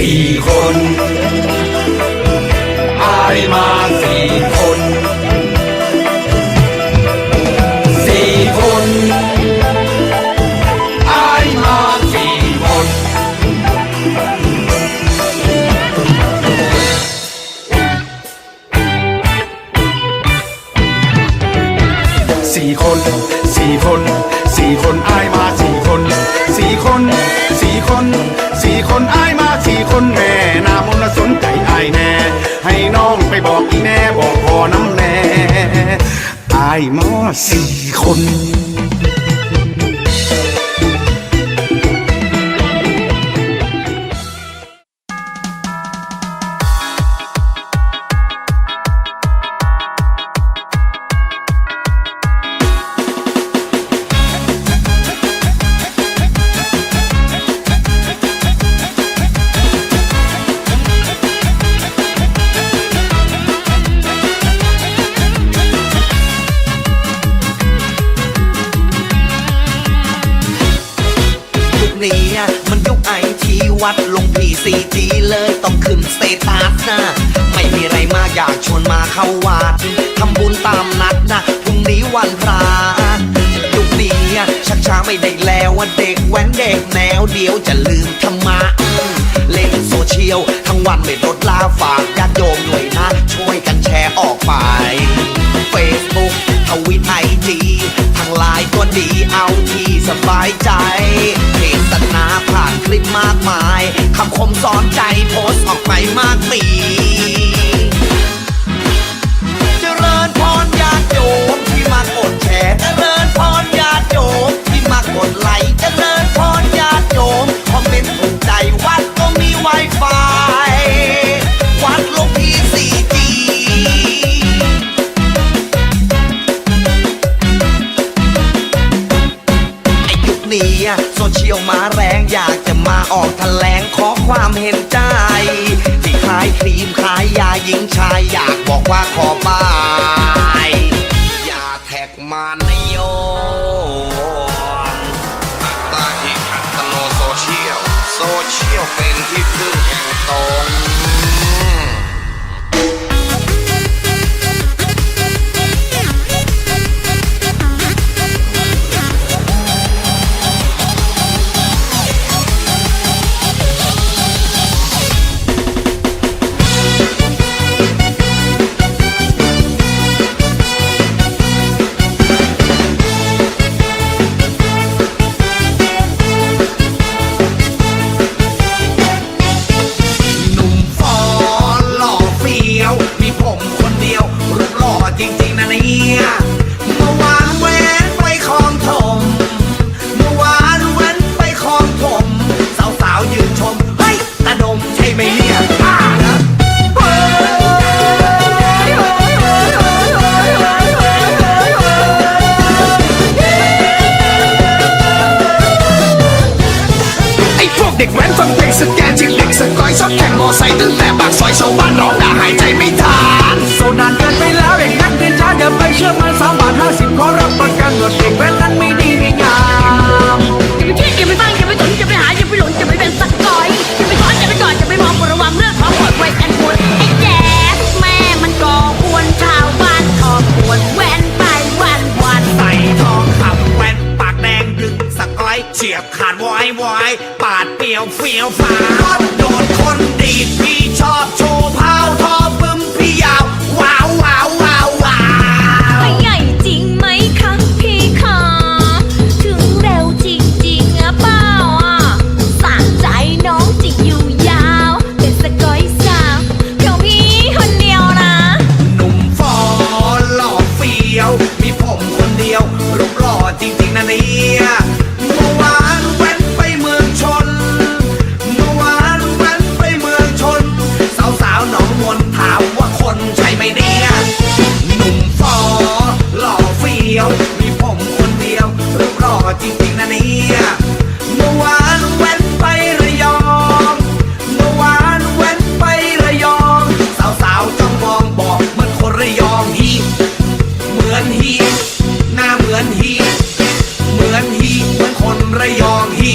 สี่คนอายมาสี่คน สี่คนสี่คนอายมาสี่คนสี่คนสี่คนสี่คนอายมาสี่คนแม่นามนสนใจอายแน่ ให้น้องไปบอกอีแน่บอกพอน้ำแน่อายมาสี่คน ดลงพีซีจีเลยต้องขึ้นสเตตัสนะ ไม่มีอะไรมากอยากชวนมาเข้าวัดทำบุญตามนัดนะพรุ่งนี้วันพระยุคนี้ชักช้าไม่ได้แล้วอะเด็กแว้นเด็กแนวเดียวจะลืมธรรมะเล่นโซเชียลทั้งวันไม่ลดลาฝากญาติโยมด้วยนะ ช่วยกันแชร์ออกไป Facebook ทวิตไอจีทางไลน์ก็ดีเอาที่สบายใจ คำคมสอนใจโพสต์ออกไปมากมีเจริญพรญาติโยมที่มากดแชร์เจริญพรญาติโยมที่มากดไลค์เจริญพรญาติโยมคอมเมนต์ถูกใจวัดก็มี Wi-Fi วัดลงพี่ซีจีไอ้ยุคนี้โซเชียลมาแรงอยากจะมาออกแถล ความเห็นใจ ที่ขายครีมขายยาหญิงชายอยากบอกว่าขอบายอย่าแท็กมานโยตาอีกอัตโนโซเชียล โซเชียลเป็นที่พึ่งแห่งตน เด็กแว้นฟังเพลงสแกนจิงเด็กสกอยชอบแข่งมอไซค์ตั้งแต่ปากซอยชาวบ้านร้องด่าหายใจไม่ทันโซนานเกินไปแล้วเด็กนักเรียนช้าอย่าไปเชื่อมันสามบาทห้าสิบขอรับประกันว่าเด็กแว้นาดเปรียวเฟียวฟ้าโดนคนดีพี่ชอบโช ระยองฮีเหมือนฮีหน้าเหมือนฮีเหมือนฮีเหมือนคนระยองฮี